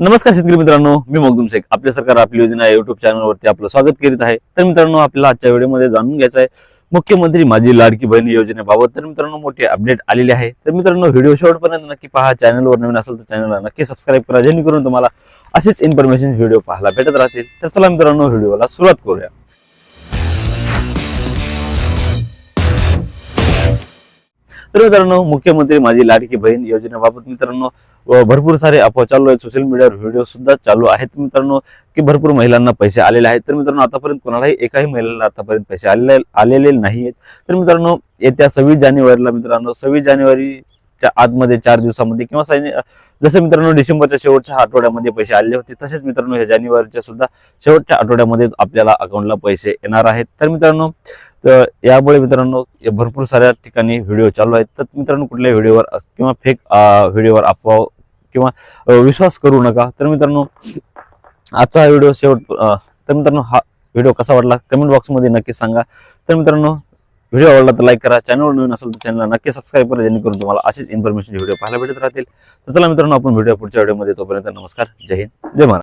नमस्कार शेतकरी मित्रांनो मी मगदुम शेख. आपल्या सरकार आपली योजना या युट्यूब चॅनलवरती आपलं स्वागत करीत आहे. तर मित्रांनो आपल्याला आजच्या व्हिडिओमध्ये जाणून घ्यायचं आहे मुख्यमंत्री माझी लाडकी बहीण योजनेबाबत. तर मित्रांनो मोठे अपडेट आलेले आहे. तर मित्रांनो व्हिडिओ शेवटपर्यंत नक्की पहा. चॅनलवर नवीन असेल तर चॅनलला नक्की सबस्क्राईब करा. जेणेकरून तुम्हाला असेच इन्फॉर्मेशन व्हिडिओ पाहायला भेटत राहतील. तर चला मित्रांनो व्हिडिओला सुरुवात करूया. तर मित्रांनो मुख्यमंत्री माझी लाडकी बहीण योजनेबाबत मित्रांनो व भरपूर सारे अफवा चालू आहेत. सोशल मीडियावर व्हिडिओ सुद्धा चालू आहेत मित्रांनो की भरपूर महिलांना पैसे आलेले आहेत. तर मित्रांनो आतापर्यंत कोणालाही एकाही महिलेला आतापर्यंत पैसे आलेले आलेले नाही आहेत तर मित्रांनो येत्या सव्वीस जानेवारीला मित्रांनो सव्वीस जानेवारी च्या आतमध्ये चार दिवसामध्ये किंवा सैनि- जसं मित्रांनो डिसेंबरच्या शेवटच्या आठवड्यामध्ये पैसे आले होते तसेच मित्रांनो हे जानेवारीच्या सुद्धा शेवटच्या आठवड्यामध्ये आपल्याला अकाउंटला पैसे येणार आहेत. तर मित्रांनो तर यामुळे मित्रांनो भरपूर साऱ्या ठिकाणी व्हिडिओ चालू आहेत. तर मित्रांनो कुठल्याही व्हिडिओवर किंवा फेक व्हिडिओवर अफवा किंवा विश्वास करू नका. तर मित्रांनो आजचा हा व्हिडिओ शेवट तर मित्रांनो हा व्हिडिओ कसा वाटला? कमेंट बॉक्समध्ये नक्की सांगा. तर मित्रांनो व्हिडिओ आवडला तर लाईक करा चॅनलवर नवीन असेल तर चॅनलला नक्की सबस्क्राईब करा जेणेकरून तुम्हाला असेच इन्फॉर्मेशन व्हिडिओ पाहायला भेटत राहतील. तर चला मित्रांनो आपण व्हिडिओ पुढच्या व्हिडिओमध्ये तोपर्यंत नमस्कार. जय हिंद. जय महाराज